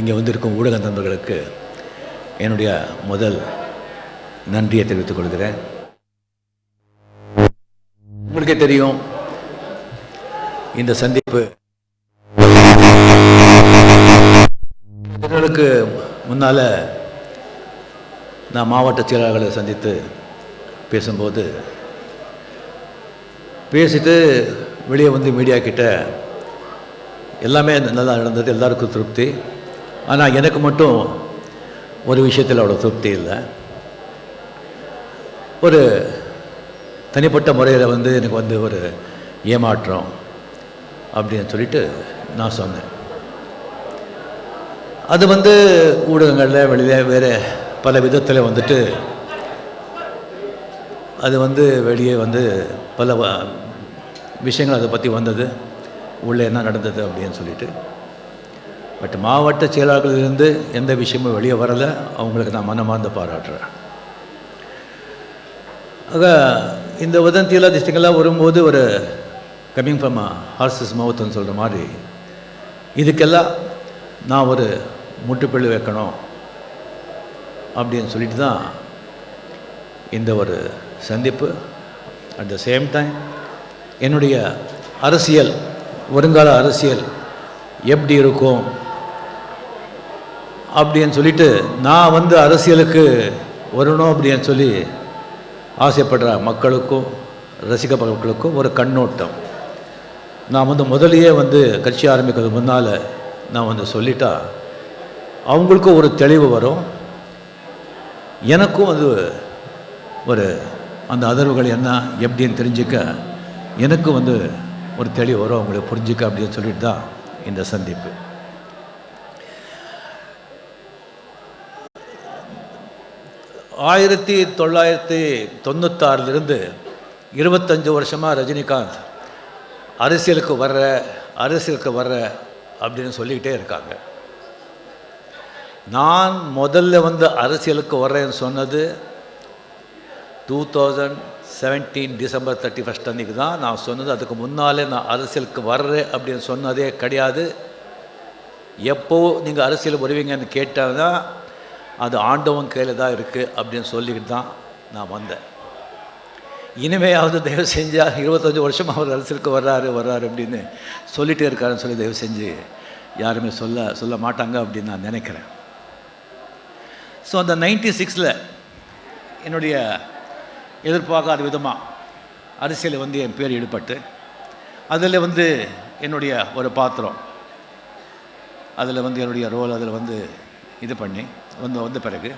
இங்கே வந்திருக்கும் ஊடக நண்பர்களுக்கு என்னுடைய முதல் நன்றியை தெரிவித்துக் கொள்கிறேன். உங்களுக்கே தெரியும் இந்த சந்திப்பு தினங்களுக்கு முன்னால் நான் மாவட்ட செயலாளர்களை சந்தித்து பேசும்போது பேசிட்டு வெளியே வந்து மீடியா கிட்ட எல்லாமே நல்லா நடந்தது எல்லாருக்கும் திருப்தி. ஆனால் எனக்கு மட்டும் ஒரு விஷயத்தில் அவ்வளோ திருப்தி இல்லை. ஒரு தனிப்பட்ட முறையில் வந்து எனக்கு வந்து ஒரு ஏமாற்றம் அப்படின்னு சொல்லிட்டு நான் சொன்னேன். அது வந்து ஊடகங்களில் வெளியில் வேறு பல விதத்தில் வந்துட்டு அது வந்து வெளியே வந்து பல வ- விஷயங்கள் அதை பற்றி வந்தது. உள்ளே என்ன நடந்தது அப்படின்னு சொல்லிட்டு பட் மாவட்ட செயலாளர்களிலிருந்து எந்த விஷயமும் வெளியே வரலை. அவங்களுக்கு நான் மனமார்ந்த பாராட்டுறேன். ஆக இந்த உதந்தியெல்லாம் திஷ்டிங்கெல்லாம் வரும்போது ஒரு கம்மிங் ஃப்ரம் ஹார்சஸ் மவுத்துன்னு சொல்கிற மாதிரி இதுக்கெல்லாம் நான் ஒரு முட்டுப்பள்ளி வைக்கணும் அப்படின்னு சொல்லிட்டு தான் இந்த ஒரு சந்திப்பு. அட் த சேம் டைம் என்னுடைய அரசியல் வருங்கால அரசியல் எப்படி இருக்கும்? அப்படின்னு சொல்லிட்டு நான் வந்து அரசியலுக்கு வரணும் அப்படின்னு சொல்லி ஆசைப்படுற மக்களுக்கும் ரசிக மக்களுக்கும் ஒரு கண்ணோட்டம். நான் வந்து முதலையே வந்து கட்சி ஆரம்பிக்கிறது முன்னால் நான் வந்து சொல்லிட்டா அவங்களுக்கும் ஒரு தெளிவு வரும். எனக்கும் அது ஒரு அந்த அதர்வுகள் என்ன எப்படின்னு தெரிஞ்சுக்க எனக்கும் வந்து ஒரு தெளிவு வரும். அவங்களுக்கு புரிஞ்சுக்க அப்படின்னு சொல்லிட்டு தான் இந்த சந்திப்பு. ஆயிரத்தி தொள்ளாயிரத்தி தொண்ணூத்தாறிலிருந்து இருபத்தஞ்சி வருஷமாக ரஜினிகாந்த் அரசியலுக்கு வர்ற அரசியலுக்கு வர்ற அப்படின்னு சொல்லிக்கிட்டே இருக்காங்க. நான் முதல்ல வந்து அரசியலுக்கு வர்றேன்னு சொன்னது two thousand seventeen December thirty first அன்றைக்கி தான் நான் சொன்னது. அதுக்கு முன்னாலே நான் அரசியலுக்கு வர்றேன் அப்படின்னு சொன்னதே கிடையாது. எப்போது நீங்கள் அரசியல் வருவீங்கன்னு கேட்டால் தான் அது ஆண்டவன் கையில் தான் இருக்குது அப்படின்னு சொல்லிக்கிட்டு தான் நான் வந்தேன். இனிமையாவது தயவு செஞ்சால் இருபத்தஞ்சி வருஷம் அவர் அரசியலுக்கு வர்றாரு வர்றாரு அப்படின்னு சொல்லிகிட்டே இருக்காருன்னு சொல்லி தயவு செஞ்சு யாருமே சொல்ல சொல்ல மாட்டாங்க அப்படின்னு நான் நினைக்கிறேன். ஸோ அந்த நைன்டி சிக்ஸில் என்னுடைய எதிர்பார்க்காத விதமாக அரசியலில் வந்து என் பேர் ஈடுபட்டு அதில் வந்து என்னுடைய ஒரு பாத்திரம் அதில் வந்து என்னுடைய ரோல் அதில் வந்து இது பண்ணி வந்து வந்த பிறகு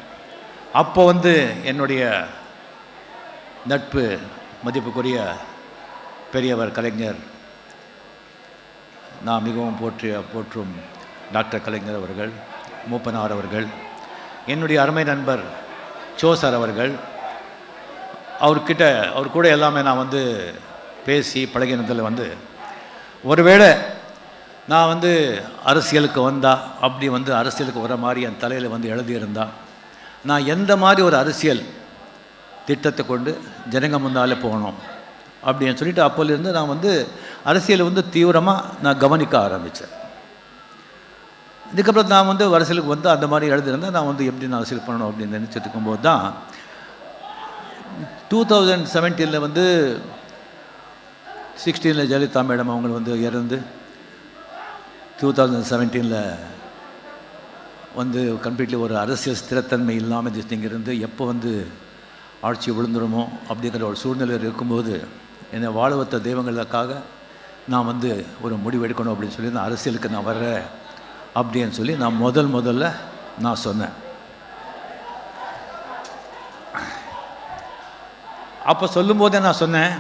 அப்போ வந்து என்னுடைய நட்பு மதிப்புக்குரிய பெரியவர் கலைஞர் நான் மிகவும் போற்றிய போற்றும் டாக்டர் கலைஞர் அவர்கள் மூப்பனார் அவர்கள் என்னுடைய அருமை நண்பர் சோ சார் அவர்கள் அவர்கிட்ட அவர் கூட எல்லாமே நான் வந்து பேசி பழகினதில் வந்து ஒருவேளை நான் வந்து அரசியலுக்கு வந்தா அப்படி வந்து அரசியலுக்கு வர மாதிரி என் தலையில் வந்து எழுதியிருந்தா நான் எந்த மாதிரி ஒரு அரசியல் திட்டத்தை கொண்டு ஜனங்க முன்னாலே போகணும் அப்படின்னு சொல்லிட்டு அப்போலேருந்து நான் வந்து அரசியலை வந்து தீவிரமாக நான் கவனிக்க ஆரம்பித்தேன் இதுக்கப்புறம் நான் வந்து அரசியலுக்கு வந்து அந்த மாதிரி எழுதியிருந்தேன் நான் வந்து எப்படி நான் அரசியல் பண்ணணும் அப்படின்னு நினச்சிட்டு இருக்கும்போது தான் டூ தௌசண்ட் செவன்டீனில் வந்து சிக்ஸ்டீனில் ஜெயலலிதா மேடம் அவங்க வந்து இறந்து டூ தௌசண்ட் செவன்டீனில் வந்து கம்ப்ளீட்லி ஒரு அரசியல் ஸ்திரத்தன்மை இல்லாமல் திஸ்டிங் இருந்து எப்போ வந்து ஆட்சி விழுந்துருமோ அப்படிங்கிற ஒரு சூழ்நிலையில் இருக்கும்போது என்னை வாழ வைத்த தெய்வங்களுக்காக நான் வந்து ஒரு முடிவு எடுக்கணும் அப்படின்னு சொல்லி நான் அரசியலுக்கு நான் வர்றேன் அப்படின்னு சொல்லி நான் முதல் முதல்ல நான் சொன்னேன். அப்போ சொல்லும்போதே நான் சொன்னேன்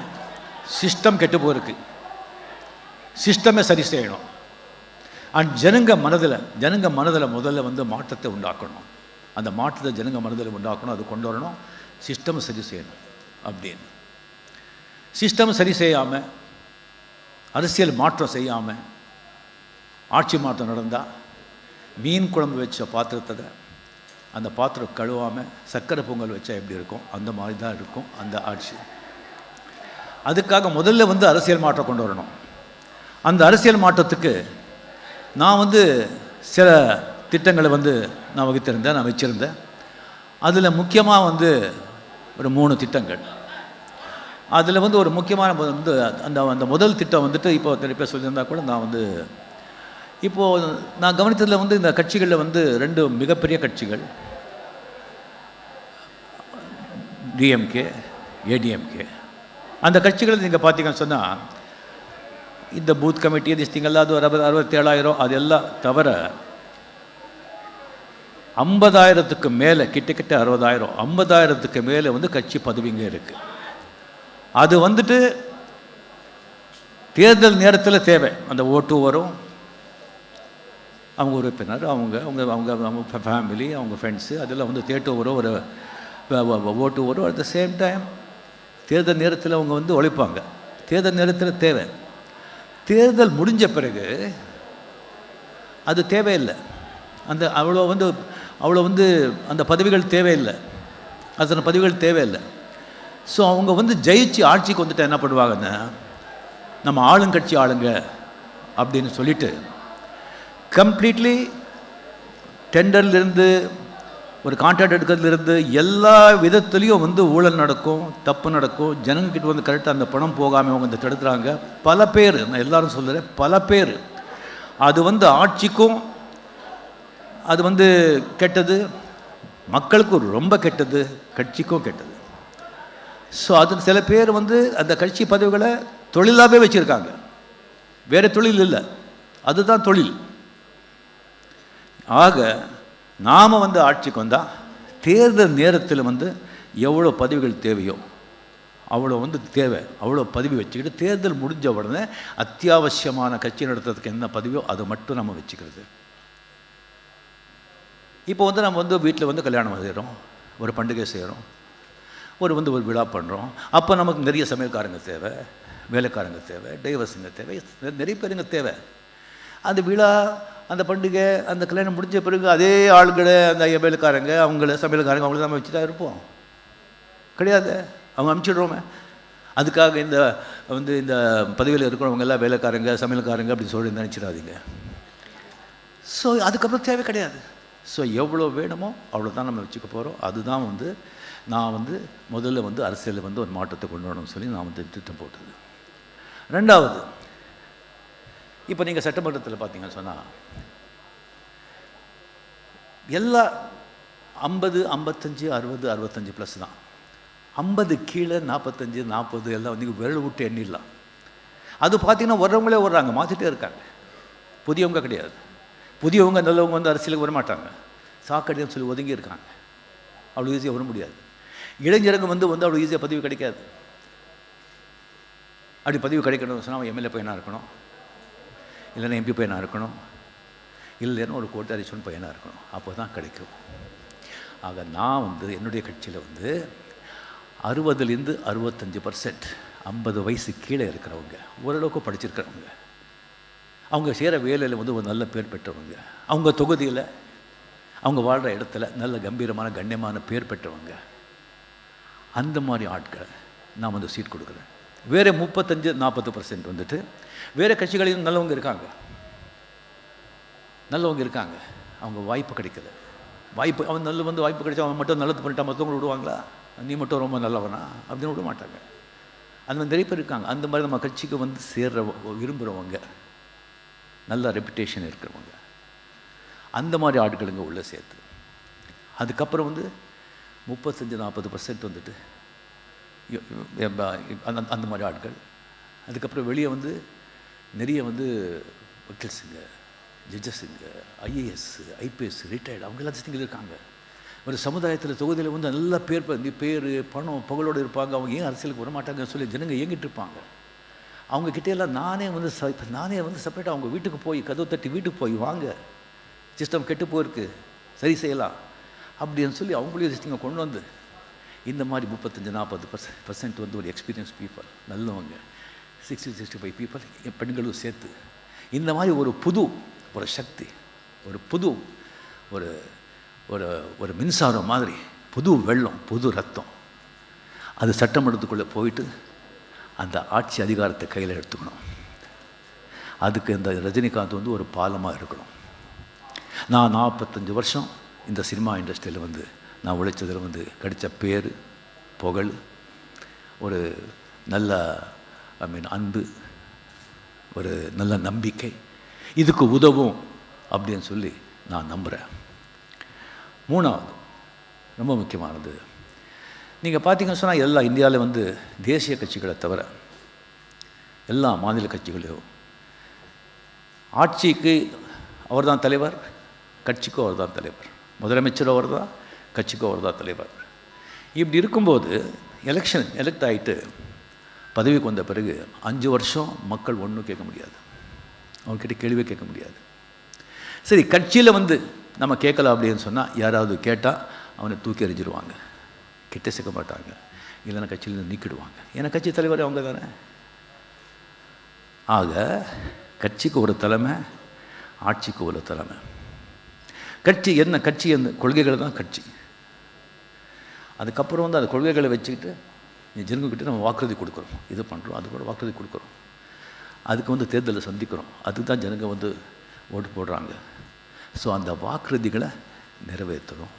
சிஸ்டம் கெட்டு போயிருக்கு. சிஸ்டமே சரி செய்யணும். அண்ட் ஜனங்க மனதில் ஜனங்க மனதில் முதல்ல வந்து மாற்றத்தை உண்டாக்கணும். அந்த மாற்றத்தை ஜனங்க மனதில் உண்டாக்கணும் அது கொண்டு வரணும். சிஸ்டம் சரி செய்யணும் அப்படின்னு. சிஸ்டம் சரி செய்யாமல் அரசியல் மாற்றம் செய்யாமல் ஆட்சி மாற்றம் நடந்தால் மீன் குழம்பு வச்ச பாத்திரத்தை அந்த பாத்திரம் கழுவாமல் சர்க்கரை பொங்கல் வச்சா எப்படி இருக்கும்? அந்த மாதிரி தான் இருக்கும் அந்த ஆட்சி. அதுக்காக முதல்ல வந்து அரசியல் மாற்றம் கொண்டு வரணும். அந்த அரசியல் மாற்றத்துக்கு நான் வந்து சில திட்டங்களை வந்து நான் வகுத்திருந்தேன் நான் வச்சுருந்தேன். அதில் முக்கியமாக வந்து ஒரு மூணு திட்டங்கள். அதில் வந்து ஒரு முக்கியமான வந்து அந்த அந்த முதல் திட்டம் வந்துட்டு இப்போ நிறைய சொல்லியிருந்தா கூட நான் வந்து இப்போது நான் கவனித்ததில் வந்து இந்த கட்சிகளில் வந்து ரெண்டு மிகப்பெரிய கட்சிகள். டிஎம்கே ஏடிஎம்கே அந்த கட்சிகளை நீங்கள் பார்த்தீங்கன்னு சொன்னால் இந்த பூத் கமிட்டி திஸ்டிங்கெல்லாம் அது ஒரு அறுபது அறுபத்தேழாயிரம் அதெல்லாம் தவிர ஐம்பதாயிரத்துக்கு மேலே கிட்டக்கிட்ட அறுபதாயிரம் ஐம்பதாயிரத்துக்கு மேலே வந்து கட்சி பதவிங்க இருக்குது அது வந்துட்டு தேர்தல் நேரத்தில் தேவை. அந்த ஓட்டு வரும். அவங்க உறுப்பினர் அவங்க அவங்க அவங்க அவங்க ஃபேமிலி அவங்க ஃப்ரெண்ட்ஸு அதெல்லாம் வந்து தேட்டு வரும் ஒரு ஓட்டு வரும். அட் த சேம் டைம் தேர்தல் நேரத்தில் அவங்க வந்து உழைப்பாங்க தேர்தல் நேரத்தில் தேவை. தேர்தல் முடிஞ்ச பிறகு அது தேவையில்லை. அந்த அவ்வளோ வந்து அவ்வளோ வந்து அந்த பதவிகள் தேவையில்லை. அத்தனை பதவிகள் தேவையில்லை. ஸோ அவங்க வந்து ஜெயிச்சு ஆட்சிக்கு வந்துட்டு என்ன பண்ணுவாங்கன்னா நம்ம ஆளுங்கட்சி ஆளுங்க அப்படின்னு சொல்லிட்டு கம்ப்ளீட்லி டெண்டர்லேருந்து ஒரு கான்ட்ராக்ட் எடுக்கிறதுலேருந்து எல்லா விதத்துலேயும் வந்து ஊழல் நடக்கும் தப்பு நடக்கும். ஜனங்கிட்ட வந்து கரெக்டாக அந்த பணம் போகாமல் அவங்க வந்து தடுத்துறாங்க பல பேர் நான் எல்லாரும் சொல்கிறேன் பல பேர். அது வந்து ஆட்சிக்கும் அது வந்து கெட்டது. மக்களுக்கும் ரொம்ப கெட்டது கட்சிக்கும் கெட்டது. ஸோ அது சில பேர் வந்து அந்த கட்சி பதவிகளை தொழிலாகவே வச்சுருக்காங்க. வேறு தொழில் இல்லை. அதுதான் தொழில். ஆக நாம் வந்து ஆட்சிக்கு வந்தால் தேர்தல் நேரத்தில் வந்து எவ்வளோ பதவிகள் தேவையோ அவ்வளோ வந்து தேவை. அவ்வளோ பதவி வச்சுக்கிட்டு தேர்தல் முடிஞ்ச உடனே அத்தியாவசியமான கட்சி நடத்துறதுக்கு என்ன பதவியோ அதை மட்டும் நம்ம வச்சுக்கிறது. இப்போ வந்து நம்ம வந்து வீட்டில் வந்து கல்யாணம் செய்கிறோம் ஒரு பண்டிகை செய்கிறோம் ஒரு வந்து ஒரு விழா பண்ணுறோம் அப்போ நமக்கு நிறைய சமையல்காரங்க தேவை வேலைக்காரங்க தேவை டைவர்ஸுங்க தேவை நிறைய பேருங்க தேவை. அந்த விழா அந்த பண்டிகை அந்த கல்யாணம் முடிஞ்ச பிறகு அதே ஆளுகளை அந்த வேலைக்காரங்க அவங்கள சமையல்காரங்க அவங்கள நம்ம வச்சு தான் இருப்போம். கிடையாது? அவங்க அனுப்பிச்சிடுறோமே அதுக்காக இந்த வந்து இந்த பதவியில் இருக்கிறவங்க எல்லாம் வேலைக்காரங்க சமையல்காரங்க அப்படி சொல்லி நினச்சிடாதீங்க. ஸோ அதுக்கப்புறம் தேவை கிடையாது. ஸோ எவ்வளோ வேணுமோ அவ்வளோ தான் நம்ம வச்சுக்க போகிறோம் அதுதான் வந்து நான் வந்து முதல்ல வந்து அரசியலில் வந்து ஒரு மாற்றத்தை கொண்டு வரணும்னு சொல்லி நான் வந்து திட்டம் போட்டது. ரெண்டாவது இப்போ நீங்கள் சட்டமன்றத்தில் பார்த்தீங்கன்னு சொன்னால் எல்லா ஐம்பது ஐம்பத்தஞ்சு அறுபது அறுபத்தஞ்சு ப்ளஸ் தான். ஐம்பது கீழே நாற்பத்தஞ்சு நாற்பது எல்லாம் வந்து விரல் விட்டு எண்ணிடலாம். அது பார்த்தீங்கன்னா வர்றவங்களே வர்றாங்க மாற்றிட்டே இருக்காங்க. புதியவங்க கிடையாது. புதியவங்க நல்லவங்க வந்து அரசியலுக்கு வர மாட்டாங்க சாக்கடைன்னு சொல்லி ஒதுங்கி இருக்காங்க. அவ்வளோ ஈஸியாக வர முடியாது. இளைஞருங்க வந்து வந்து அவ்வளோ ஈஸியாக பதிவு கிடைக்காது. அப்படி பதிவு கிடைக்கணும்னு சொன்னால் அவன் எம்எல்ஏ பையனாக இருக்கணும். இல்லைன்னா எம்பி பையனாக இருக்கணும். இல்லைன்னா ஒரு கோட்டாரிசன் பையனாக இருக்கணும். அப்போ தான் கிடைக்கும். ஆக நான் வந்து என்னுடைய கட்சியில் வந்து அறுபதுலேருந்து அறுபத்தஞ்சு பர்சன்ட் ஐம்பது வயசு கீழே இருக்கிறவங்க ஓரளவுக்கு படிச்சிருக்கிறவங்க அவங்க செய்கிற வேலையில் வந்து ஒரு நல்ல பேர் பெற்றவங்க அவங்க தொகுதியில் அவங்க வாழ்கிற இடத்துல நல்ல கம்பீரமான கண்ணியமான பேர் பெற்றவங்க அந்த மாதிரி ஆட்களை நான் வந்து சீட் கொடுக்குறேன். வேறு முப்பத்தஞ்சு நாற்பது பர்சன்ட் வந்துட்டு வேறு கட்சிகளிலும் நல்லவங்க இருக்காங்க. நல்லவங்க இருக்காங்க. அவங்க வாய்ப்பு கிடைக்கல வாய்ப்பு அவன் நல்ல வந்து வாய்ப்பு கிடைச்சா அவன் மட்டும் நல்லது பண்ணிட்டா மற்றவங்க விடுவாங்களா? நீ மட்டும் ரொம்ப நல்லவனா? அப்படின்னு விட மாட்டாங்க. அந்த மாதிரி நிறைய பேர் இருக்காங்க. அந்த மாதிரி நம்ம கட்சிக்கு வந்து சேர்ற விரும்புகிறவங்க நல்ல ரெப்புடேஷன் இருக்கிறவங்க. அந்த மாதிரி ஆட்களுங்க உள்ளே சேர்த்து. அதுக்கப்புறம் வந்து முப்பத்தஞ்சு நாற்பது பர்சன்ட் வந்துட்டு அந்த அந்த மாதிரி ஆட்கள். அதுக்கப்புறம் வெளியே வந்து நிறைய வந்து வக்கீல்ஸுங்க ஜட்ஜஸுங்க ஐஏஎஸ் ஐபிஎஸ் ரிட்டையர்டு அவங்க எல்லாத்தையும் இருக்காங்க. ஒரு சமுதாயத்தில் தொகுதியில் வந்து நல்ல பேர் பேர் பணம் புகழோடு இருப்பாங்க. அவங்க ஏன் அரசியலுக்கு வர மாட்டாங்கன்னு சொல்லி ஜனங்க ஏங்கிட்டு இருப்பாங்க. அவங்க கிட்டேயெல்லாம் எல்லாம் நானே வந்து ச நானே வந்து செப்பரேட்டாக அவங்க வீட்டுக்கு போய் கதவு தட்டி வீட்டுக்கு போய் வாங்க சிஸ்டம் கெட்டு போயிருக்கு சரி செய்யலாம். அப்படின்னு சொல்லி அவங்களையும் சிஸ்டங்க கொண்டு வந்து இந்த மாதிரி முப்பத்தஞ்சு நாற்பது பர்சன்ட் பர்சன்ட் வந்து ஒரு எக்ஸ்பீரியன்ஸ் பீப்புள் நல்லவங்க. சிக்ஸ்டி சிக்ஸ்டி ஃபைவ் பீப்புள் பெண்களும் சேர்த்து. இந்த மாதிரி ஒரு புது ஒரு சக்தி ஒரு புது ஒரு ஒரு ஒரு மின்சாரம் மாதிரி புது வெள்ளம் புது ரத்தம் அது சட்டமன்றத்துக்குள்ளே போயிட்டு அந்த ஆட்சி அதிகாரத்தை கையில் எடுத்துக்கணும். அதுக்கு இந்த ரஜினிகாந்த் வந்து ஒரு பாலமாக இருக்கணும். நான் நாற்பத்தஞ்சு வருஷம் இந்த சினிமா இண்டஸ்ட்ரியில் வந்து நான் உழைச்சதில் வந்து கிடைச்ச பேர் புகழ் ஒரு நல்ல ஐ மீன் அன்பு ஒரு நல்ல நம்பிக்கை. இதுக்கு உதவும் அப்படின்னு சொல்லி நான் நம்புகிறேன் மூணாவது ரொம்ப முக்கியமானது. நீங்கள் பார்த்தீங்கன்னு சொன்னால் எல்லா இந்தியாவில் வந்து தேசிய கட்சிகளை தவிர எல்லா மாநில கட்சிகளையும் ஆட்சிக்கு அவர்தான் தலைவர் கட்சிக்கும் அவர்தான் தலைவர். முதலமைச்சர் அவர் தான் கட்சிக்கும் அவர் தான் தலைவர். இப்படி இருக்கும்போது எலெக்ஷன் எலெக்ட் ஆகிட்டு பதவிக்கு வந்த பிறகு அஞ்சு வருஷம் மக்கள் ஒன்றும் கேட்க முடியாது. அவங்கக்கிட்ட கேள்வியே கேட்க முடியாது. சரி கட்சியில் வந்து நம்ம கேட்கலாம் அப்படின்னு சொன்னால் யாராவது கேட்டால் அவனை தூக்கி எறிஞ்சிடுவாங்க கிட்ட சேர்க்க மாட்டாங்க. இல்லைன்னா கட்சியிலேருந்து நீக்கிடுவாங்க. ஏன்னா கட்சி தலைவர் அவங்க தானே. ஆக கட்சிக்கு ஒரு தலைமை ஆட்சிக்கு ஒரு தலைமை. கட்சி என்ன கட்சி என்ன கொள்கைகள் தான் கட்சி. அதுக்கப்புறம் வந்து அந்த கொள்கைகளை வச்சுக்கிட்டு ஜனங்கக்கிட்ட நம்ம வாக்குறுதி கொடுக்குறோம். இது பண்ணுறோம் அது கூட வாக்குறுதி கொடுக்குறோம். அதுக்கு வந்து தேர்தலை சந்திக்கிறோம். அதுக்கு தான் ஜனங்க வந்து ஓட்டு போடுறாங்க. ஸோ அந்த வாக்குறுதிகளை நிறைவேற்றணும்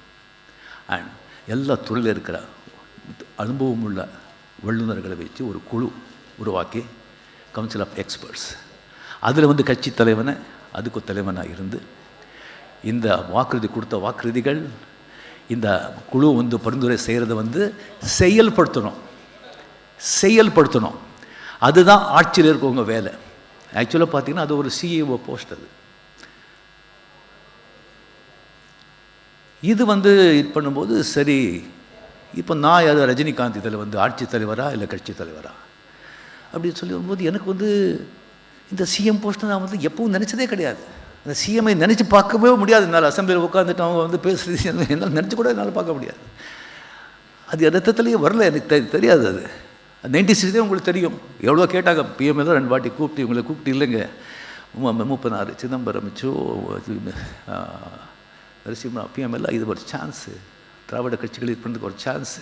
அண்ட் எல்லா துறையில் இருக்கிற அனுபவம் உள்ள வல்லுநர்களை வச்சு ஒரு குழு உருவாக்கி கவுன்சில் ஆஃப் எக்ஸ்பர்ட்ஸ் அதில் வந்து கட்சி தலைவனை அதுக்கு தலைவனாக இருந்து இந்த வாக்குறுதி கொடுத்த வாக்குறுதிகள் இந்த குழு வந்து பரிந்துரை செய்கிறத வந்து செயல்படுத்தணும். செயல்படுத்தணும். அதுதான் ஆட்சியில் இருக்கவங்க வேலை ஆக்சுவலாக பார்த்தீங்கன்னா அது ஒரு சிஇஓ போஸ்ட் அது. இது வந்து இது பண்ணும்போது சரி இப்போ நான் யார்? ரஜினிகாந்த் இதில் வந்து ஆட்சித் தலைவரா இல்லை கட்சி தலைவரா? அப்படின்னு சொல்லி வரும்போது எனக்கு வந்து இந்த சிஎம் போஸ்ட்டை நான் வந்து எப்பவும் நினச்சதே கிடையாது. அந்த சிஎம்ஐ நினச்சி பார்க்கவே முடியாது. என்னால் அசம்பிளியில் உட்காந்துட்டு அவங்க வந்து பேசுகிறது என்னால் நினச்சி கூட என்னால் பார்க்க முடியாது. அது ரத்தத்துலேயே வரல. எனக்கு தெரியாது அது. நைன்டி சிக்ஸ்லேயே உங்களுக்கு தெரியும். எவ்வளோ கேட்டாங்க பிஎம்ஏ தான் ரெண்டு வாட்டி கூப்பிட்டு இவங்களை கூப்பிட்டு இல்லைங்க. மு- முப்பனாறு சிதம்பரம் சோ நரசிம்மா பிஎம்எல்லாம் இது ஒரு சான்ஸு திராவிட கட்சிகள் இது பண்ணுறதுக்கு ஒரு சான்ஸு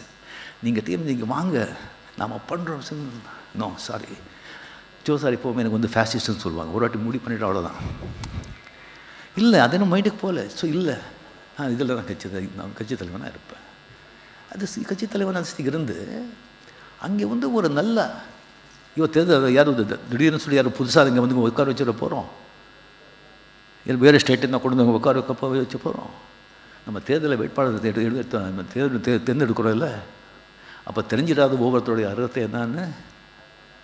நீங்கள் டீம் நீங்கள் வாங்க. நாம் பண்ணுறோம் நோ சாரி ஜோ சார் இப்போவுமே எனக்கு வந்து ஃபேசிஸ்ட்னு சொல்லுவாங்க. ஒரு வாட்டி முடி பண்ணிட்டு அவ்வளோதான் இல்லை அது என்ன மைண்டுக்கு போகல. ஸோ இல்லை. நான் இதில் தான் கட்சி நான் கட்சி தலைவனாக இருப்பேன். அது சி- கட்சி தலைவனாக இருந்து அங்கே வந்து ஒரு நல்ல ஐயோ தேர்தல் யாரும் திடீர்னு சொல்லி யாரும் புதுசாக இங்கே வந்து உட்கார வச்சுட போகிறோம் இல்லை வேறு ஸ்டேட்டு கொண்டு வந்து உட்கார வைக்க வச்சு போகிறோம் நம்ம தேர்தலில் வேட்பாளர் தேர்தல் எடுத்து நம்ம தேர்தல் தே தேர்ந்தெடுக்கிறோம்ல அப்போ தெரிஞ்சிடாது ஒவ்வொருத்தருடைய அர்த்தம் என்னான்னு?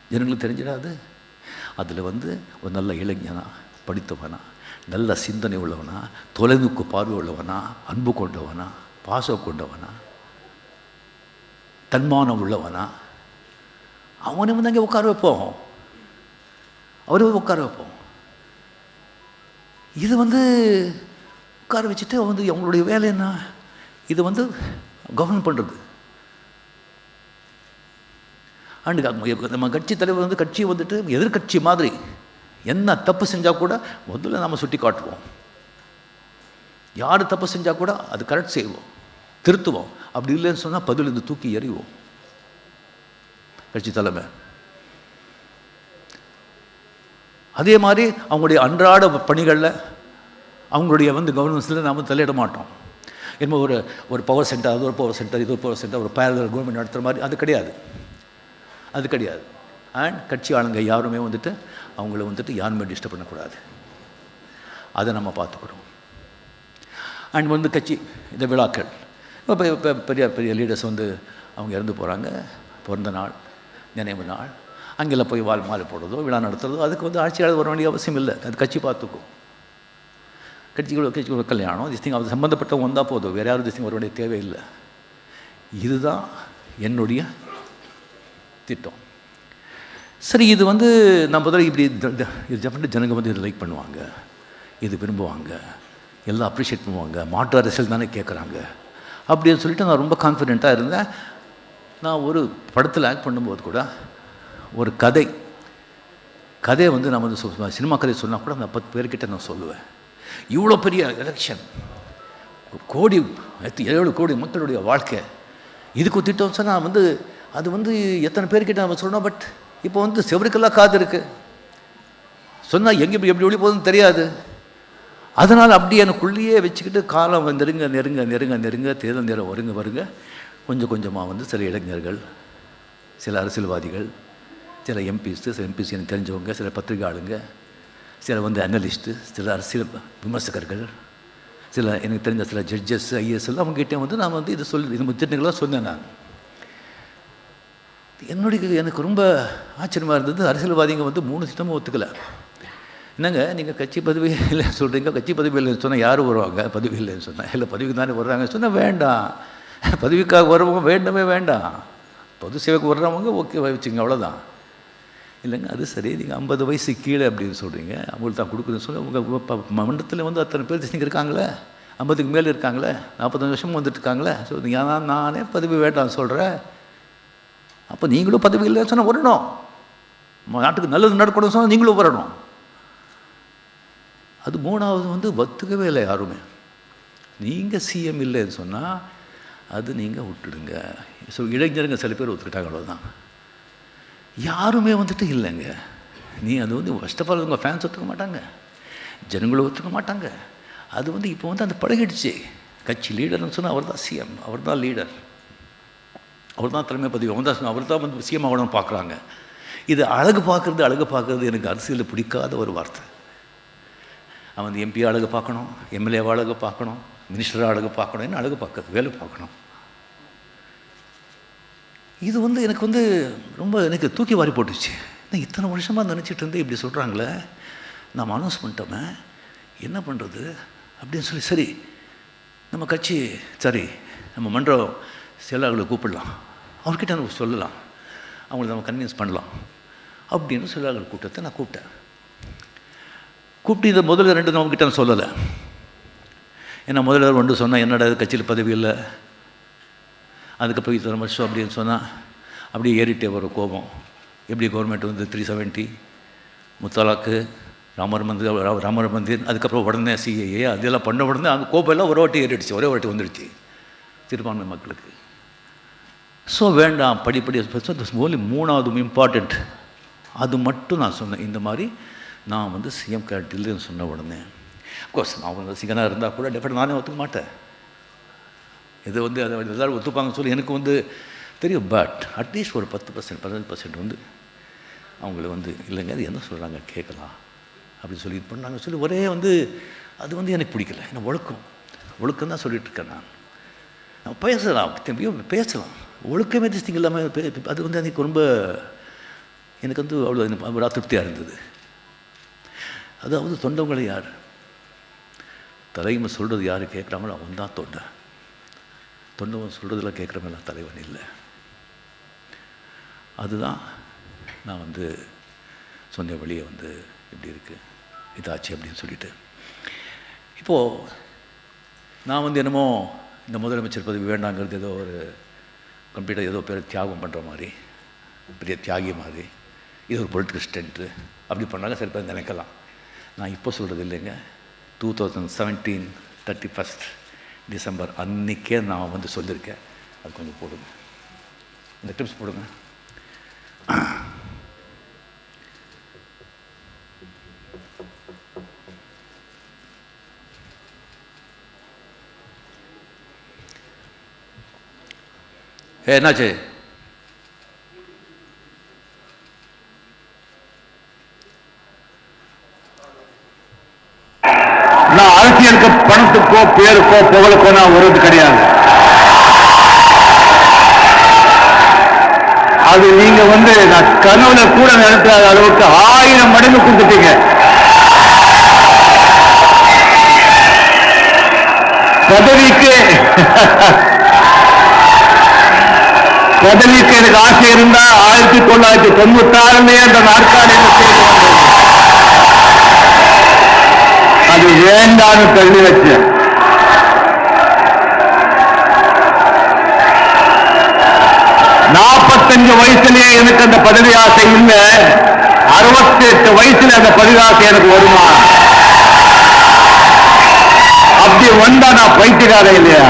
ஜனங்களுக்கு தெரிஞ்சிடாது? அதில் வந்து ஒரு நல்ல இளைஞனா படித்தவனா நல்ல சிந்தனை உள்ளவனா தொலைநோக்கு பார்வை உள்ளவனா அன்பு கொண்டவனா பாசம் கொண்டவனா தன்மானம் உள்ளவனா அவனை வந்து அங்கே உட்கார வைப்போம் அவரை உட்கார வைப்போம் இது வந்து உட்கார வச்சுட்டு வந்து அவங்களுடைய வேலை என்ன இது வந்து கவர்ன் பண்ணுறது அண்டு நம்ம கட்சி தலைவர் வந்து கட்சி வந்துட்டு எதிர்க்கட்சி மாதிரி என்ன தப்பு செஞ்சால் கூட முதல்ல நாம் சுட்டி காட்டுவோம் யார் தப்பு செஞ்சால் கூட அது கரெக்ட் செய்வோம் திருத்துவோம் அப்படி இல்லைன்னு சொன்னால் பதிலிருந்து தூக்கி எறிவோம் கட்சி தலைமை. அதே மாதிரி அவங்களுடைய அன்றாட பணிகளில் அவங்களுடைய வந்து கவர்னன்ஸில் நாம் தலையிட மாட்டோம். என்ன ஒரு ஒரு பவர் சென்டர் அது ஒரு பவர் சென்டர் இது ஒரு பவர் சென்டர் ஒரு பேரலர் கவர்மெண்ட் நடத்துகிற மாதிரி அது கிடையாது. அது கிடையாது. அண்ட் கட்சி ஆளுங்க யாருமே வந்துட்டு அவங்கள வந்துட்டு யாருமே டிஸ்டர்ப் பண்ணக்கூடாது. அதை நம்ம பார்த்துக்கிறோம் அண்ட் வந்து கட்சி இந்த விழாக்கள். இப்போ இப்போ பெரிய பெரிய லீடர்ஸ் வந்து அவங்க இறந்து போகிறாங்க பிறந்த நாள். நினைவு நாள். அங்கெல்லாம் போய் வாழ் மாலை போடுறதோ விழா நடத்துறதோ அதுக்கு வந்து ஆட்சியாளர் வர வேண்டிய அவசியம் இல்லை. அது கட்சி பார்த்துக்கும். கட்சிகளோ கட்சிகளோ கல்யாணம் திஸ்திங் அது சம்மந்தப்பட்டவங்க வந்தால் போதும். வேறு யாரும் திஸ்திங் வர வேண்டிய தேவையில்லை இதுதான் என்னுடைய திட்டம். சரி இது வந்து நம்ம முதல்ல இப்படி இது ஜப்பட்டு ஜனங்க வந்து இதை லைக் பண்ணுவாங்க. இது விரும்புவாங்க. எல்லாம் அப்ரிஷியேட் பண்ணுவாங்க. மாற்று அரசியல் தானே கேட்குறாங்க அப்படின்னு சொல்லிட்டு நான் ரொம்ப கான்ஃபிடெண்ட்டாக இருந்தேன். நான் ஒரு படத்தில் ஆக்ட் பண்ணும்போது கூட ஒரு கதை. கதையை வந்து நான் வந்து சினிமா கதை சொன்னால் கூட நான் பத்து பேர்கிட்ட நான் சொல்லுவேன். இவ்வளோ பெரிய எலெக்ஷன் கோடி எத்து- ஏழு கோடி மக்களுடைய வாழ்க்கை. இதுக்கு திட்டம் சொன்னால் வந்து அது வந்து எத்தனை பேர்கிட்ட நம்ம சொல்லணும் பட் இப்போ வந்து செவருக்கெல்லாம் காது இருக்குது சொன்னால் எங்கே எப்படி எப்படி ஒளி போகுதுன்னு தெரியாது. அதனால் அப்படி எனக்குள்ளேயே வச்சுக்கிட்டு காலம் நெருங்க நெருங்க நெருங்க நெருங்க தேர்தல் நேரம் வருங்க வருங்க. கொஞ்சம் கொஞ்சமாக வந்து சில இளைஞர்கள் சில அரசியல்வாதிகள் சில எம்பிஸ் சில எம்பிஸ் எனக்கு தெரிஞ்சவங்க சில பத்திரிகை ஆளுங்க சில வந்து அனலிஸ்ட்டு சில அரசியல் விமர்சகர்கள் சில எனக்கு தெரிஞ்ச சில ஜட்ஜஸ் ஐஏஎஸ் எல்லாம் அவங்ககிட்ட வந்து நான் வந்து இது சொல்லி இது முத்திட்டுங்களாம் சொன்னேன் நான். என்னுடைய எனக்கு ரொம்ப ஆச்சரியமாக இருந்தது அரசியல்வாதிங்க வந்து மூணு திட்டமும் ஒத்துக்கலை. என்னங்க நீங்கள் கட்சி பதவி இல்லைன்னு சொல்கிறீங்க கட்சி பதவி இல்லைன்னு சொன்னால் யார் வருவாங்க? பதவி இல்லைன்னு சொன்னால் இல்லை பதவிக்கு தானே வர்றாங்கன்னு சொன்னால் வேண்டாம். பதவிக்காக வரவங்க வேண்டவே வேண்டாம். பொது சேவைக்கு வர்றவங்க ஓகே வச்சுங்க அவ்வளோதான் இல்லைங்க அது சரி நீங்கள் ஐம்பது வயசு கீழே அப்படின்னு சொல்கிறீங்க அவங்களுக்கு தான் கொடுக்குறேன்னு சொல்லி உங்கள் மண்டலத்தில் வந்து அத்தனை பேர் நீங்கள் இருக்காங்களே? ஐம்பதுக்கு மேலே இருக்காங்களே? நாற்பத்தஞ்சு வருஷமும் வந்துட்டு இருக்காங்களே? ஸோ நீங்கள் நான் நானே பதவி வேண்டாம் சொல்கிறேன் அப்போ நீங்களும் பதவி இல்லைன்னு சொன்னால் வரணும். நாட்டுக்கு நல்லது நடக்கணும்னு சொன்னால் நீங்களும் வரணும். அது மூணாவது வந்து ஒத்துக்கவே இல்லை யாருமே. நீங்கள் சிஎம் இல்லைன்னு சொன்னால் அது நீங்கள் விட்டுடுங்க ஸோ இளைஞருங்க சில பேர் ஒத்துக்கிட்டாங்க அவ்வளோதான் யாருமே வந்துட்டு இல்லைங்க. நீ அது வந்து ஃபஸ்ட் ஆஃப் ஆல் உங்கள் ஃபேன்ஸ் ஒத்துக்க மாட்டாங்க. ஜனங்களும் ஒத்துக்க மாட்டாங்க. அது வந்து இப்போ வந்து அந்த பழகிடுச்சு. கட்சி லீடர்னு சொன்னால் அவர் தான் சிஎம் அவர் தான் லீடர் அவர் தான் தலைமை பதிவு அவர் தான் அவர் தான் வந்து சிஎம் ஆகணும்னு பார்க்குறாங்க இது அழகு பார்க்குறது அழகு பார்க்குறது எனக்கு அரசியலில் பிடிக்காத ஒரு வார்த்தை. அவன் வந்து எம்பி அழகு பார்க்கணும் எம்எல்ஏவை அழகு பார்க்கணும் மினிஸ்டராக அழகு பார்க்கணும்னு அழகு பார்க்கறது வேலை பார்க்கணும். இது வந்து எனக்கு வந்து ரொம்ப எனக்கு தூக்கி வாரி போட்டுச்சு. நான் இத்தனை வருஷமாக நினச்சிட்டு இருந்து இப்படி சொல்கிறாங்களே நாம் அனௌன்ஸ் பண்ணிட்டோமே என்ன பண்ணுறது அப்படின்னு சொல்லி சரி நம்ம கட்சி சரி நம்ம மன்றம் செயலாளர்களை கூப்பிடலாம். அவர்கிட்ட நம்ம சொல்லலாம். அவங்கள நம்ம கன்வின்ஸ் பண்ணலாம். அப்படின்னு செயலாளர்கள் கூட்டத்தை நான் கூப்பிட்டேன். கூப்பிட்டு இதை முதல்ல ரெண்டு நம்மக்கிட்ட நான் சொல்லலை. ஏன்னா முதல்வர் ஒன்று சொன்னால் என்னடா இது கட்சியில் பதவி இல்லை? அதுக்கப்புறம் இத்தனை வருஷம் அப்படின்னு சொன்னால் அப்படியே ஏறிட்டே வரும் கோபம். எப்படி கவர்மெண்ட் வந்து த்ரீ செவன்ட்டி முத்தலாக்கு ராமர் மந்திர் ராமர் மந்திர் அதுக்கப்புறம் உடனே சிஏஏ அதெல்லாம் பண்ண உடனே அந்த கோபம் எல்லாம் ஒரு வாட்டி ஏறிடுச்சு ஒரே வாட்டி வந்துடுச்சு. சிறுபான்மை மக்களுக்கு. ஸோ வேண்டாம் படிப்படி ஓன்லி மூணாவது இம்பார்ட்டண்ட் அது மட்டும் நான் சொன்னேன். இந்த மாதிரி நான் வந்து சிஎம் கேட் சொன்ன உடனே. கோர்ஸ் நான் வந்து சிங்கனாக இருந்தால் கூட டெஃபினட் நானே ஒத்துக்க மாட்டேன். இது வந்து அதை எல்லாரும் ஒத்துப்பாங்கன்னு சொல்லி எனக்கு வந்து தெரியும். பட் அட்லீஸ்ட் ஒரு பத்து பர்சன்ட் பதினஞ்சு பர்சன்ட் வந்து அவங்கள வந்து இல்லைங்க அது என்ன சொல்கிறாங்க கேட்கலாம். அப்படின்னு சொல்லி இது பண்ணாங்க சொல்லி ஒரே வந்து அது வந்து எனக்கு பிடிக்கல. ஏன்னா ஒழுக்கம். ஒழுக்கம் தான் சொல்லிகிட்டு இருக்கேன் நான். நம்ம பேசலாம். திரும்பியும் பேசலாம். ஒழுக்கமே திஸ்டிங் இல்லாமல் பே- அது வந்து எனக்கு ரொம்ப எனக்கு வந்து அவ்வளோ அவ்வளோ திருப்தியாக இருந்தது. அதாவது தொண்டவங்களை யார்? தலைமை சொல்கிறது யார் கேட்குறாங்களோ அவன் தான் தொண்டை. தொண்டவன் சொல்கிறதுல கேட்குறவங்களாம் தலைவன் இல்லை. அதுதான் நான் வந்து சொன்ன வழியை வந்து இப்படி இருக்குது இதாச்சு அப்படின்னு சொல்லிட்டு. இப்போது நான் வந்து என்னமோ இந்த முதலமைச்சர் பதவி வேண்டாங்கிறது ஏதோ ஒரு கம்ப்யூட்டர் ஏதோ பேர் தியாகம் பண்ணுற மாதிரி பெரிய தியாகி மாதிரி இது ஒரு பொலிட்டிக்கல் ஸ்டென்ட்டு அப்படி பண்ணாங்க சில பேர் நினைக்கலாம். நான் இப்போ சொல்கிறது இல்லைங்க. Two thousand seventeen thirty first December அன்றைக்கே நான் வந்து சொல்லியிருக்கேன். அது கொஞ்சம் போடுங்க. இந்த டிப்ஸ் போடுங்க. ஏ என்னாச்சு நான் அரசியலுக்கு பணத்துக்கோ பேருக்கோ புகழுக்கோ நான் வருவது கிடையாது. அது நீங்க வந்து நான் கனவுல கூட நினைக்காத அளவுக்கு ஆயிரம் மடங்கு கொடுத்துட்டீங்க. பதவிக்கு பதவிக்கு எனக்கு ஆசை இருந்தா ஆயிரத்தி தொள்ளாயிரத்தி தொண்ணூத்தி ஆறுலயே அந்த நாற்காலி அது வேண்டான்னு தள்ளி வச்சேன். நாற்பத்தஞ்சு வயசுலயே எனக்கு அந்த பதவி ஆசை இல்லை. அறுபத்தி எட்டு வயசுல அந்த பதவி ஆசை எனக்கு வருமா? அப்படி வந்தா நான் பைத்தியக்காரன் இல்லையா?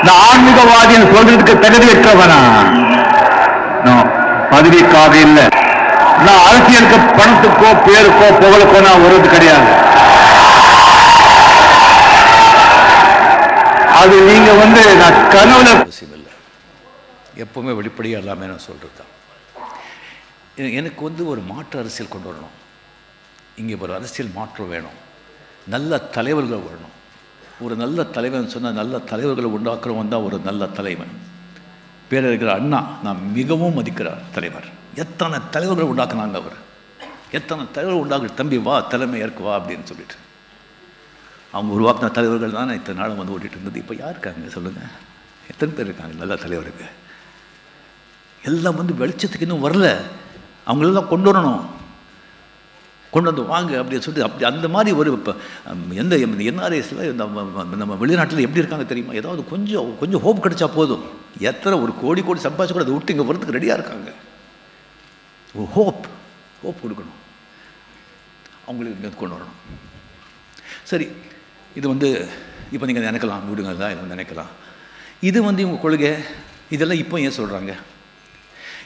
இந்த ஆன்மீகவாதின்னு சொல்றதுக்கு தகுதி இருக்கிறவனா பதவிக்காக இல்லை. நான் அரசியலுக்கு பணத்துக்கோ பேருக்கோ புகழுக்கோ நான் வருவது கிடையாது. அது நீங்க வந்து நான் கனவுல எப்போவுமே வெளிப்படையாக எல்லாமே நான் சொல்கிறது தான் எனக்கு வந்து ஒரு மாற்று அரசியல் கொண்டு வரணும். இங்கே ஒரு அரசியல் மாற்றம் வேணும். நல்ல தலைவர்கள் வரணும். ஒரு நல்ல தலைவன் சொன்னால் நல்ல தலைவர்களை உண்டாக்குறவன் தான் ஒரு நல்ல தலைவன். பேரறிஞர் அண்ணா நான் மிகவும் மதிக்கிற தலைவர். எத்தனை தலைவர்கள் உண்டாக்குனாங்க அவர்? எத்தனை தலைவர்கள் உண்டாக்கு தம்பி வா தலைமை ஏற்கு வா அப்படின்னு சொல்லிட்டு. அவங்க உருவாக்கின தலைவர்கள் தான் இத்தனை நாளும் வந்து ஓட்டிகிட்டு இருந்தது. இப்போ யார் இருக்காங்க? சொல்லுங்கள் எத்தனை பேர் இருக்காங்க? நல்ல தலைவருக்கு. எல்லாம் வந்து வெளிச்சத்துக்கு இன்னும் வரல. அவங்களெல்லாம் கொண்டு வரணும். கொண்டு வந்து வாங்க அப்படின்னு சொல்லிட்டு அப்படி அந்த மாதிரி ஒரு இப்போ எந்த என்ஆர்எஸில் நம்ம நம்ம வெளிநாட்டில் எப்படி இருக்காங்க தெரியுமா? ஏதாவது கொஞ்சம் கொஞ்சம் ஹோப் கிடைச்சா போதும். எத்தனை ஒரு கோடி கோடி சம்பாதிச்சு கூட அதை விட்டு இங்கே வரத்துக்கு ரெடியாக இருக்காங்க. ஒரு ஹோப் ஹோப் கொடுக்கணும். அவங்களுக்கு இங்கே கொண்டு வரணும். சரி இது வந்து இப்போ நீங்கள் நினைக்கலாம் விடுங்க தான் இதை நினைக்கலாம். இது வந்து இவங்க கொள்கை. இதெல்லாம் இப்போ ஏன் சொல்கிறாங்க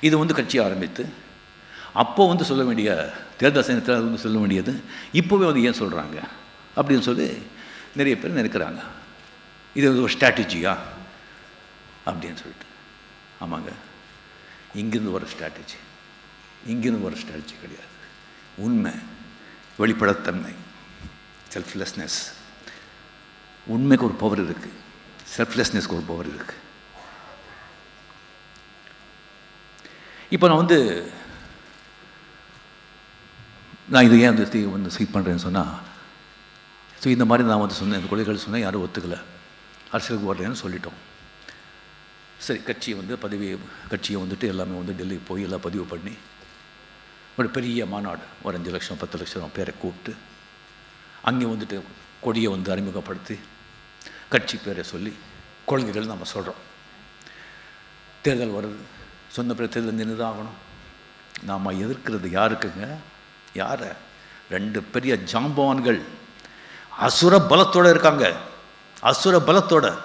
இது வந்து கட்சி ஆரம்பித்து அப்போது வந்து சொல்ல வேண்டிய தேர்தல் சைனத்தில் வந்து சொல்ல வேண்டியது இப்போவே வந்து ஏன் சொல்கிறாங்க அப்படின்னு சொல்லி நிறைய பேர் நினைக்கிறாங்க. இது ஒரு ஸ்ட்ராட்டஜியா அப்படின்னு சொல்லிட்டு. ஆமாங்க. இங்கிருந்து வர ஸ்ட்ராட்டஜி இங்கிருந்து வர ஸ்ட்ராட்டஜி கிடையாது. உண்மை வெளிப்படத்தன்மை செல்ஃப்லெஸ்னஸ் உண்மைக்கு ஒரு பவர் இருக்குது செல்ஃப்லெஸ்னஸ்க்கு ஒரு பவர் இருக்குது இப்போ நான் வந்து நான் இது ஏன் வந்து வந்து ஸ்வீட் பண்ணுறேன்னு சொன்னால் ஸோ இந்த மாதிரி நான் வந்து சொன்னேன் இந்த கொள்கைகள் சொன்னேன் யாரும் ஒத்துக்கலை. அரசியலுக்கு வரலன்னு சொல்லிட்டோம். சரி கட்சியை வந்து பதவி கட்சியை வந்துட்டு எல்லாமே வந்து டெல்லி போய் எல்லாம் பதிவு பண்ணி ஒரு பெரிய மாநாடு ஒரு அஞ்சு லட்சம் பத்து லட்சம் பேரை கூப்பிட்டு அங்கே வந்துட்டு கொடியை வந்து அறிமுகப்படுத்தி கட்சி பேரை சொல்லி கொள்கைகள் நம்ம சொல்கிறோம் தேர்தல் வருது. சொன்ன பிரச்சனை தேர்தல் நின்று தான் ஆகணும் நாம் எதிர்க்கிறது யாருக்குங்க? யாரை? ரெண்டு பெரிய ஜாம்பவான்கள். அசுர பலத்தோடு இருக்காங்க. அசுர பலத்தோட.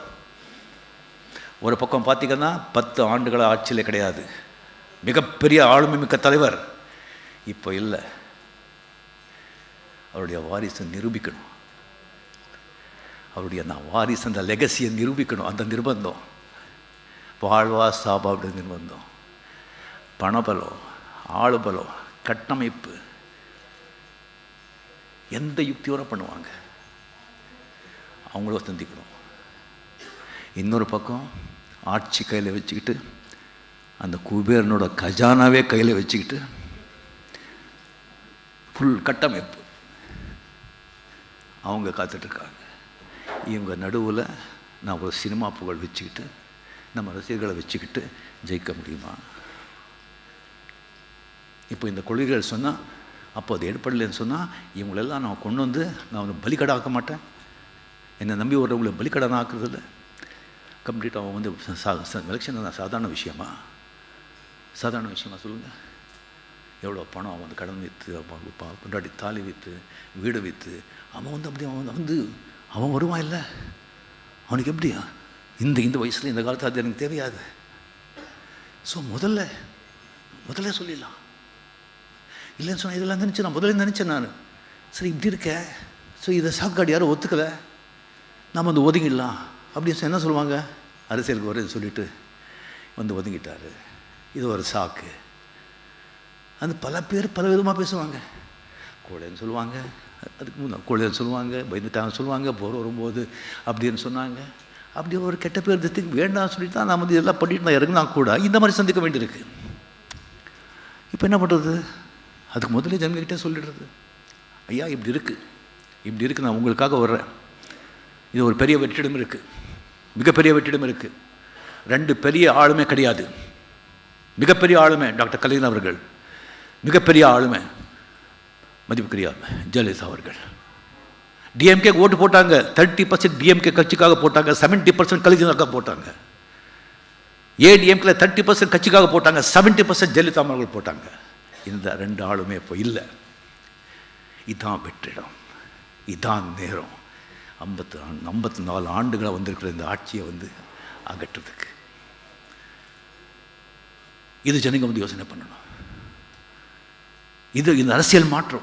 ஒரு பக்கம் பார்த்தீங்கன்னா பத்து ஆண்டுகள் ஆட்சியில் கிடையாது. மிகப்பெரிய ஆளுமை மிக்க தலைவர். இப்போ இல்லை. அவருடைய வாரிசை நிரூபிக்கணும். அவருடைய நான் வாரிசு அந்த லெகசியை நிரூபிக்கணும். அந்த நிர்பந்தம். வாழ்வா சாபா அப்படின்ற நிர்பந்தம். பணபலம் ஆளுபலம் கட்டமைப்பு எந்த யுக்தியோட பண்ணுவாங்க? அவங்கள சந்திக்கணும். இன்னொரு பக்கம் ஆட்சி கையில் வச்சுக்கிட்டு அந்த குபேரனோட கஜானாவே கையில் வச்சுக்கிட்டு ஃபுல் கட்டமைப்பு. அவங்க காத்துட்ருக்காங்க. இவங்க நடுவில் நான் ஒரு சினிமா புகழ் வச்சுக்கிட்டு நம்ம ரசிகர்களை வச்சுக்கிட்டு ஜெயிக்க முடியுமா? இப்போ இந்த கொள்கைகள் சொன்னால் அப்போ அது ஏற்படலைன்னு சொன்னால் இவங்களெல்லாம் நான் கொண்டு வந்து நான் வந்து பலிக்கடை ஆக்க மாட்டேன். என்னை நம்பி வர்றவங்களை பலிக்கடன் ஆக்குறதில்ல. கம்ப்ளீட்டாக அவன் வந்து எலெக்ஷன் தான் சாதாரண விஷயமா? சாதாரண விஷயமா சொல்லுங்கள் எவ்வளோ பணம் அவன் வந்து கடன் விற்று அவன் கொண்டாடி தாலி விற்று வீடு விற்று அவன் வந்து அப்படி அவன் வந்து அவன் வருவான் இல்லை? அவனுக்கு எப்படியா? இந்த இந்த வயசில் இந்த காலத்தில் அது எனக்கு தேவையாது. ஸோ முதல்ல முதல்ல சொல்லிடலாம். இல்லைன்னு சொன்னால் இதெல்லாம் நினச்சி நான் முதல்ல நினச்சேன் நான். சரி இப்படி இருக்க. ஸோ இதை சாக்காடு யாரும் ஒத்துக்கலை. நாம் வந்து ஒதுங்கிடலாம். அப்படின்னு சொன்னா என்ன சொல்லுவாங்க? அரசியலுக்கு வரேன்னு சொல்லிட்டு வந்து ஒதுங்கிட்டாரு. இது ஒரு சாக்கு. அது பல பேர் பல விதமாக பேசுவாங்க. கோழைன்னு சொல்லுவாங்க. அதுக்கு முன்னே கோழைன்னு சொல்லுவாங்க. பயந்துட்டாங்க சொல்லுவாங்க. போர் வரும்போது அப்படின்னு சொன்னாங்க. அப்படி ஒரு கெட்ட பேர் திக்கு வேண்டாம்னு சொல்லிட்டு தான் நான் வந்து இதெல்லாம் பண்ணிட்டு நான் இறங்கினா கூட இந்த மாதிரி சந்திக்க வேண்டியிருக்கு. இப்போ என்ன பண்ணுறது அதுக்கு முதல்ல ஜனங்ககிட்டே சொல்லிடுறது. ஐயா இப்படி இருக்குது இப்படி இருக்குது நான் உங்களுக்காக வர்றேன். இது ஒரு பெரிய வெற்றிடம் இருக்குது மிகப்பெரிய வெற்றிடம் இருக்குது ரெண்டு பெரிய ஆளுமை கிடையாது. மிகப்பெரிய ஆளுமை டாக்டர் கலைஞர் அவர்கள். மிகப்பெரிய ஆளுமை மதிப்புக்குரிய ஜெயலலிதா அவர்கள். டிஎம்கே ஓட்டு போட்டாங்க. தேர்ட்டி பர்சன்ட் டிஎம்கே கட்சிக்காக போட்டாங்க. செவன்ட்டி பர்சன்ட் கலைஞருக்காக போட்டாங்க. ஏடிஎம்கேல தேர்ட்டி பர்சன்ட் கட்சிக்காக போட்டாங்க. செவன்ட்டி பர்சன்ட் ஜெயலலிதா அவர்கள் போட்டாங்க. இந்த ரெண்டு ஆளுமே இப்போ இல்லை. இதான் வெற்றிடம். இதான் நேரம். ஐம்பத்து ஐம்பத்தி நாலு ஆண்டுகளாக வந்திருக்கிற இந்த ஆட்சியை வந்து அகற்றுறதுக்கு. இது ஜனங்க வந்து யோசனை பண்ணணும். இது இந்த அரசியல் மாற்றம்.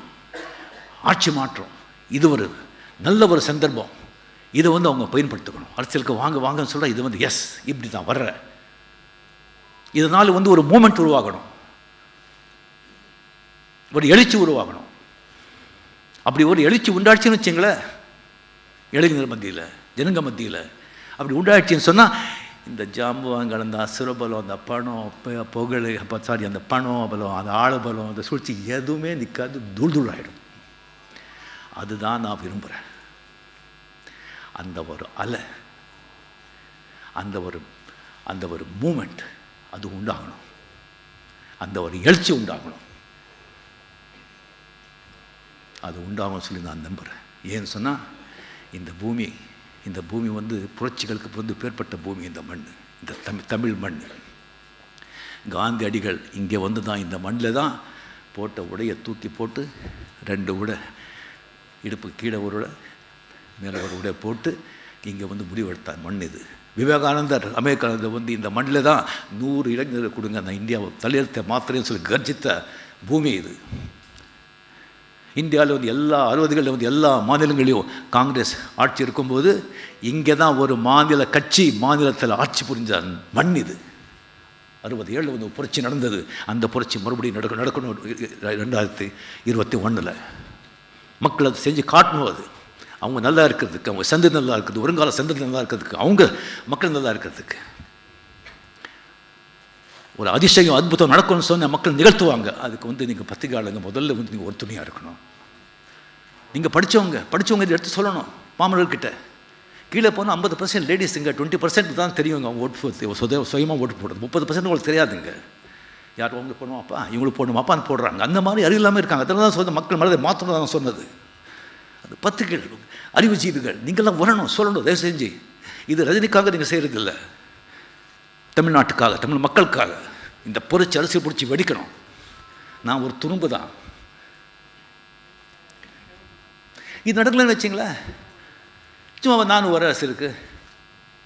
ஆட்சி மாற்றம். இது ஒரு நல்ல ஒரு சந்தர்ப்பம். இதை வந்து அவங்க பயன்படுத்திக்கணும். அரசியலுக்கு வாங்க வாங்கன்னு சொல்ல இது வந்து எஸ் இப்படி தான் வர்ற. இதனால் வந்து ஒரு மூமெண்ட் உருவாகணும். ஒரு எழுச்சி உருவாகணும். அப்படி ஒரு எழுச்சி உண்டாச்சுன்னு வச்சுங்களேன் இளைஞர் மத்தியில் ஜனங்க மத்தியில் அப்படி உண்டாச்சுன்னு சொன்னால் இந்த ஜாம்புவாங்கள் அந்த அசுரபலம் அந்த பணம் ப- புகழ் அப்போ சாரி அந்த பணம் பலம் அந்த ஆழபலம் அந்த சூழ்ச்சி எதுவுமே நிற்காது தூள் தூள் ஆகிடும் அதுதான் நான் விரும்புகிறேன் அந்த ஒரு அலை அந்த ஒரு அந்த ஒரு மூமெண்ட் அது உண்டாகணும். அந்த ஒரு எழுச்சி உண்டாகணும். அது உண்டாகும் சொல்லி நான் நம்புகிறேன் ஏன்னு சொன்னால் இந்த பூமி இந்த பூமி வந்து புரட்சிகளுக்கு வந்து பேர்பட்ட பூமி இந்த மண் இந்த தமிழ் தமிழ் மண். காந்தி அடிகள் இங்கே வந்து தான் இந்த மண்ணில் தான் போட்ட உடையை தூக்கி போட்டு ரெண்டு உடை இடுப்பு கீழே ஒரு உடை மேலே ஒரு உடை போட்டு இங்கே வந்து முடிவெடுத்தார் மண் இது. விவேகானந்தர் அமெரிக்கானந்தர் வந்து இந்த மண்ணில் தான் நூறு இளைஞர்கள் கொடுங்க நான் இந்தியாவை தலையெழுத்த மாத்திரைன்னு சொல்லி கர்ஜித்த பூமி இது. இந்தியாவில் வந்து எல்லா அறுபதுகளில் வந்து எல்லா மாநிலங்களையும் காங்கிரஸ் ஆட்சி இருக்கும்போது இங்கே தான் ஒரு மாநில கட்சி மாநிலத்தில் ஆட்சி புரிஞ்ச மண் இது. அறுபது ஏழில் வந்து புரட்சி நடந்தது. அந்த புரட்சி மறுபடியும் நடக்க நடக்கணும். ரெண்டாயிரத்தி இருபத்தி ஒன்றில் மக்கள் அதை செஞ்சு காட்டணும் அது. அவங்க நல்லா இருக்கிறதுக்கு அவங்க சந்ததி நல்லா இருக்கிறது வருங்கால சந்ததி நல்லா இருக்கிறதுக்கு அவங்க மக்கள் நல்லா இருக்கிறதுக்கு. ஒரு அதிசயம் அற்புதம் நடக்கும்னு சொன்ன மக்கள் நிகழ்த்துவாங்க. அதுக்கு வந்து நீங்கள் பத்திரிகையாளங்க முதல்ல வந்து நீங்கள் ஒருத்துணையாக இருக்கணும். நீங்கள் படித்தவங்க படித்தவங்க இதை எடுத்து சொல்லணும் மாமனர்கிட்ட கீழே போனால் ஐம்பது பர்சன்ட் லேடிஸுங்க டுவெண்ட்டி பர்சன்ட் தான் தெரியுங்க அவங்க ஓட்டு போட்டு சுத சுயமாக ஓட்டு போடுறது. முப்பது பர்சன்ட் உங்களுக்கு தெரியாதுங்க யார் உங்களுக்கு போடணுமாப்பா இவங்களுக்கு போடணுமாப்பான்னு போடுறாங்க. அந்த மாதிரி அறிவு இல்லாமல் இருக்காங்க. அதெல்லாம் தான் சொன்ன மக்கள் மனதை மாற்றணும் தான் சொன்னது. அது பத்திரிகைகள் அறிவுஜீவிகள் நீங்கள்லாம் வரணும் சொல்லணும் தயவு செஞ்சு. இது ரஜினிக்காக நீங்கள் செய்கிறதில்லை தமிழ்நாட்டுக்காக தமிழ் மக்களுக்காக இந்த பொறிச்சு அரிசி பிடிச்சி வெடிக்கணும். நான் ஒரு துரும்பு தான் இது நடக்கலன்னு வச்சிங்களேன் சும்மா நானும் ஒரு அரசு இருக்குது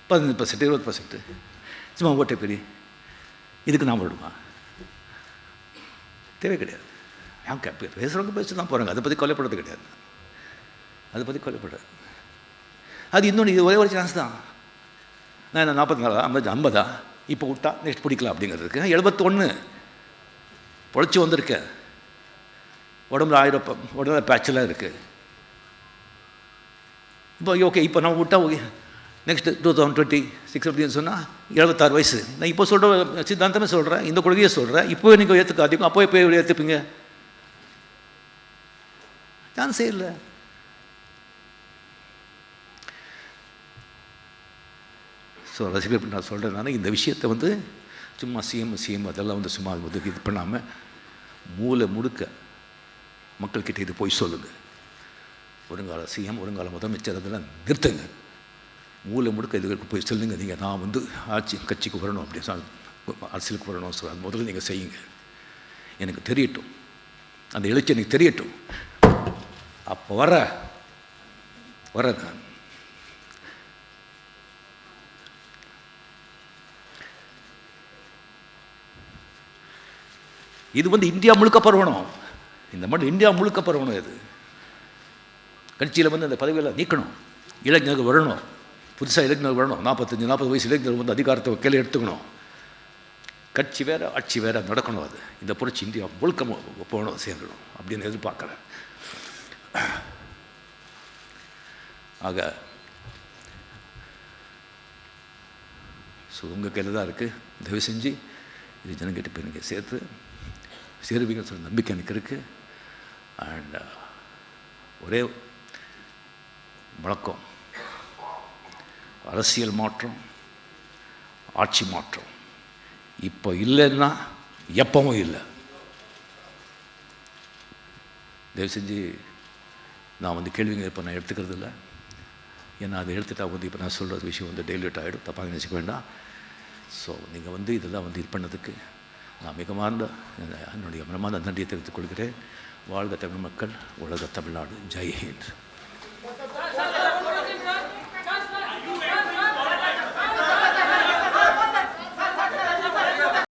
பதினஞ்சு பர்சன்ட் இருபது பர்சன்ட் சும்மா ஓட்டை பெரிய இதுக்கு நான் விடுமா தேவை கிடையாது. ஏன் கே பேசுகிறவங்க பேசி தான் போகிறாங்க அதை பற்றி கொலைப்படுறது கிடையாது. அதை பற்றி கொலைப்படுறது அது இன்னொன்று இது ஒரே ஒரு சான்ஸ் தான். நான் என்ன நாற்பத்தி நாலா? ஐம்பது ஐம்பதா? இப்போ விட்டா நெக்ஸ்ட் பிடிக்கலாம் அப்படிங்கிறதுக்கு எழுபத்தொன்று பொழைச்சி வந்திருக்கேன் உடம்புல ஆயிரம் உடம்புல பேச்செல்லாம் இருக்குது இப்போ ஓகே இப்போ நம்ம விட்டா okay next two thousand twenty six அப்படின்னு சொன்னால் எழுபத்தாறு வயசு. நான் இப்போ சொல்கிற சித்தாந்தமே சொல்கிறேன் இந்த கொள்கையை சொல்கிறேன் இப்போவே நீங்கள் ஏற்றுக்காதீங்க அப்போ இப்போ ஏற்றுப்பீங்க சான்ஸே இல்லை. ஸோ ரசிகர்கள் நான் சொல்கிறேன் இந்த விஷயத்தை வந்து சும்மா சிஎம் சிஎம் அதெல்லாம் வந்து சும்மா வந்து இது பண்ணாமல் மூளை முடுக்க மக்கள்கிட்ட இது போய் சொல்லுங்கள் வருங்கால சிஎம் வருங்கால முதலமைச்சர் அதெல்லாம் நிறுத்துங்க. மூளை முடுக்க இதுக்கு போய் சொல்லுங்கள் நீங்கள் நான் வந்து ஆட்சி கட்சிக்கு வரணும் அப்படின்னு அரசியலுக்கு வரணும். சொல்ல அது முதல்ல நீங்கள் செய்யுங்க. எனக்கு தெரியட்டும். அந்த எழுச்சி எனக்கு தெரியட்டும். அப்போ வர வர நான். இது வந்து இந்தியா முழுக்க பரவணும். இந்த மாதிரி இந்தியா முழுக்க பரவணும் இது. கட்சியில் வந்து அந்த பதவியில் நீக்கணும். இளைஞர்கள் வரணும். புதுசாக இளைஞர்கள் வரணும். நாற்பத்தஞ்சு நாற்பது வயசு இளைஞர்கள் வந்து அதிகாரத்தை கையில் எடுத்துக்கணும். கட்சி வேறு ஆட்சி வேறு நடக்கணும் அது. இந்த புரட்சி இந்தியா முழுக்க போகணும் சேர்ந்துடும் அப்படின்னு எதிர்பார்க்குறேன். ஆக ஸோ உங்கள் கையில் தான் இருக்குது தயவு செஞ்சு இது ஜனங்கிட்ட போய் நீங்கள் சேர்த்து சேருவீங்கன்னு சொல்லி நம்பிக்கை எனக்கு இருக்குது அண்ட் uh, ஒரே வழக்கம். அரசியல் மாற்றம் ஆட்சி மாற்றம். இப்போ இல்லைன்னா எப்பவும் இல்லை. தயவு செஞ்சு நான் வந்து கேள்விங்க இப்போ நான் எடுத்துக்கிறது இல்லை. ஏன்னா அதை எடுத்துட்டா வந்து இப்போ நான் சொல்கிற விஷயம் வந்து டெய்லியூட் ஆகிடும் தப்பாக நினச்சிக்க வேண்டாம். ஸோ நீங்கள் வந்து இதெல்லாம் வந்து இது பண்ணதுக்கு நான் மிகமார்ந்த என்னுடைய மனமார்ந்த நன்றியை தெரிவித்துக் கொள்கிறேன். வாழ்க தமிழ் மக்கள் உலக தமிழ்நாடு. ஜெய் ஹிந்த்.